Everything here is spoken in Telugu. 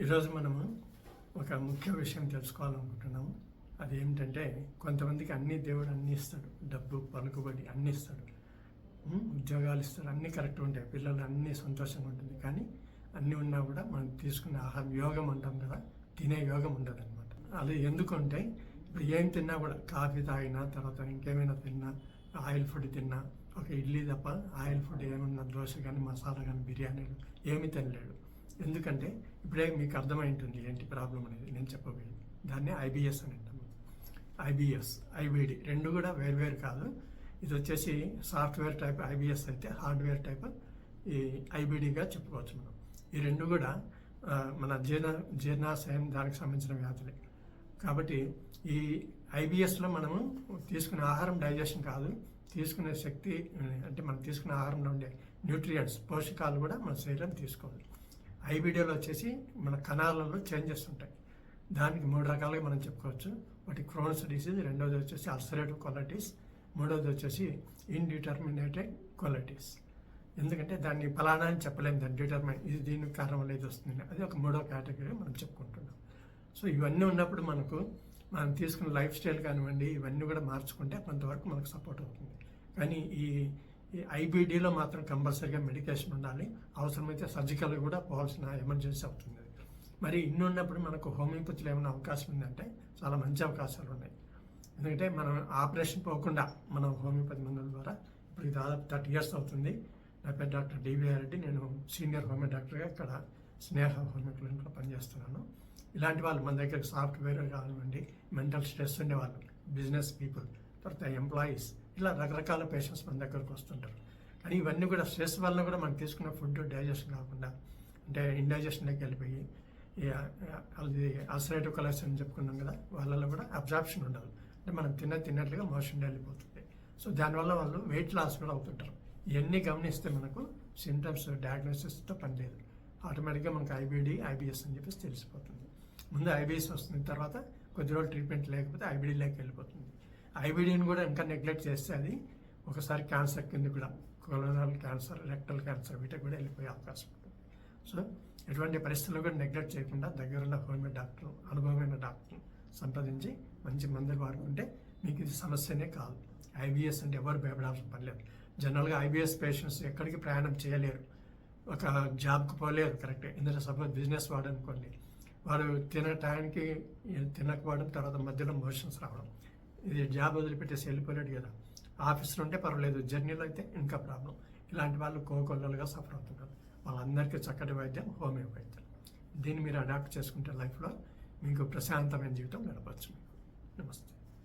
ఈరోజు మనము ఒక ముఖ్య విషయం తెలుసుకోవాలనుకుంటున్నాము. అదేమిటంటే కొంతమందికి అన్ని దేవుడు అన్ని ఇస్తాడు. డబ్బు పలుకుబడి అన్ని ఇస్తాడు. ఉద్యోగాలు ఇస్తాడు అన్నీ కరెక్ట్ ఉంటాయి. పిల్లలు అన్నీ సంతోషంగా ఉంటుంది. కానీ అన్నీ ఉన్నా కూడా మనం తీసుకునే ఆహారం యోగం అంటాం కదా తినే యోగం ఉండదు అనమాట అది ఎందుకంటే ఇప్పుడు ఏం తిన్నా కూడా కాఫీ తాగినా తర్వాత ఇంకేమైనా తిన్నా ఆయిల్ ఫుడ్ తిన్నా ఒక ఇడ్లీ తప్ప ఆయిల్ ఫుడ్ ఏమన్నా దోశ కానీ మసాలా కానీ బిర్యానీలు ఏమీ తినలేడు. ఎందుకంటే ఇప్పుడే మీకు అర్థమై ఉంటుంది ఏంటి ప్రాబ్లం అనేది నేను చెప్పబోయేది. దాన్ని ఐబిఎస్ అని అంటాము. ఐబిఎస్ ఐబిడి రెండు కూడా వేరువేరు కాదు. ఇది వచ్చేసి సాఫ్ట్వేర్ టైప్ ఐబిఎస్ అయితే హార్డ్వేర్ టైప్ ఈ ఐబిడిగా చెప్పుకోవచ్చు మనం. ఈ రెండు కూడా మన జీర్ణ జీర్ణాశయం దానికి సంబంధించిన వ్యాధులే. కాబట్టి ఈ ఐబిఎస్లో మనము తీసుకునే ఆహారం డైజెషన్ కాదు. తీసుకునే శక్తి అంటే మనం తీసుకునే ఆహారంలో ఉండే న్యూట్రియంట్స్ పోషకాలు కూడా మన శరీరం తీసుకోవాలి. ఐబీడీలో వచ్చేసి మన కణాలలో చేంజెస్ ఉంటాయి. దానికి మూడు రకాలుగా మనం చెప్పుకోవచ్చు. ఒకటి క్రోన్స్ డిసీజ్ రెండోది వచ్చేసి అల్సరేటివ్ క్వాలిటీస్ మూడోది వచ్చేసి ఇన్డిటర్మినేటెడ్ క్వాలిటీస్ ఎందుకంటే దాన్ని ఫలానా అని చెప్పలేము దాన్ని డిటర్మైన్. ఇది దీనికి కారణం వల్ల ఇది వస్తుంది. అది ఒక మూడో కేటగిరీ మనం చెప్పుకుంటున్నాం. సో ఇవన్నీ ఉన్నప్పుడు మనకు మనం తీసుకున్న లైఫ్ స్టైల్ కానివ్వండి ఇవన్నీ కూడా మార్చుకుంటే కొంతవరకు మనకు సపోర్ట్ అవుతుంది. కానీ ఈ ఈ ఐబీడీలో మాత్రం కంపల్సరీగా మెడికేషన్ ఉండాలి. అవసరమైతే సర్జికల్ కూడా పోవాల్సిన ఎమర్జెన్సీ అవుతుంది. మరి ఇన్ని ఉన్నప్పుడు మనకు హోమియోపతిలో ఏమైనా అవకాశం ఉందంటే చాలా మంచి అవకాశాలు ఉన్నాయి. ఎందుకంటే మనం ఆపరేషన్ పోకుండా మనం హోమియోపతి మందుల ద్వారా ఇప్పుడు దాదాపు థర్టీ ఇయర్స్ అవుతుంది. నా పేరు డాక్టర్ డివిఆర్ రెడ్డి నేను సీనియర్ హోమియో డాక్టర్గా ఇక్కడ స్నేహ హోమియో క్లినిక్లో పనిచేస్తున్నాను. ఇలాంటి వాళ్ళు మన దగ్గర సాఫ్ట్వేర్ కానివ్వండి మెంటల్ స్ట్రెస్ ఉండేవాళ్ళు బిజినెస్ పీపుల్ తర్వాత ఎంప్లాయీస్ ఇలా రకరకాల పేషెంట్స్ మన దగ్గరకు వస్తుంటారు. కానీ ఇవన్నీ కూడా స్ట్రెస్ వల్ల కూడా మనం తీసుకున్న ఫుడ్ డైజెషన్ కాకుండా అంటే ఇండైజెషన్లోకి వెళ్ళిపోయి అది అసరేటివ్ కలర్స్ అని చెప్పుకున్నాం కదా వాళ్ళలో కూడా అబ్జార్ప్షన్ ఉండదు. అంటే మనం తిన్న తిన్నట్లుగా మోషన్ వెళ్ళిపోతుంది. సో దానివల్ల వాళ్ళు వెయిట్ లాస్ కూడా అవుతుంటారు. ఇవన్నీ గమనిస్తే మనకు సిమ్టమ్స్ డయాగ్నోసిస్తో పని లేదు. ఆటోమేటిక్గా మనకు ఐబీడీ ఐబిఎస్ అని చెప్పేసి తెలిసిపోతుంది. ముందు ఐబిఎస్ వస్తుంది తర్వాత కొద్ది రోజులు ట్రీట్మెంట్ లేకపోతే ఐబీడీలోకి వెళ్ళిపోతుంది. ఐబీడీని కూడా ఇంకా నెగ్లెక్ట్ చేస్తే అది ఒకసారి క్యాన్సర్ కింద కూడా కొలనల్ క్యాన్సర్ రెక్టల్ క్యాన్సర్ వీటికి కూడా వెళ్ళిపోయే అవకాశం ఉంటుంది. సో ఎటువంటి పరిస్థితుల్లో కూడా నెగ్లెక్ట్ చేయకుండా దగ్గరున్న హోమియో డాక్టర్ అనుభవమైన డాక్టర్ సంప్రదించి మంచి మందులు వాడుకుంటే మీకు ఇది సమస్యనే కాదు. ఐబీఎస్ అంటే ఎవరు భయపడాల్సిన పని లేదు. జనరల్గా ఐబీఎస్ పేషెంట్స్ ఎక్కడికి ప్రయాణం చేయలేరు. ఒక జాబ్కి పోలేరు కరెక్ట్ ఎందుకంటే సపోజ్ బిజినెస్ వాడు అనుకోండి వాడు తిన టైంకి తినకపోవడం తర్వాత మధ్యలో మోషన్స్ రావడం. ఇది జాబ్ వదిలిపెట్టేసి వెళ్ళిపోలేడు కదా. ఆఫీస్లో ఉంటే పర్వాలేదు జర్నీలో అయితే ఇంకా ప్రాబ్లం. ఇలాంటి వాళ్ళు కోకొల్లలుగా సఫర్ అవుతున్నారు. వాళ్ళందరికీ చక్కటి వైద్యం హోమియో వైద్యం దీన్ని మీరు అడాప్ట్ చేసుకుంటే లైఫ్లో మీకు ప్రశాంతమైన జీవితం గడపచ్చు నమస్తే.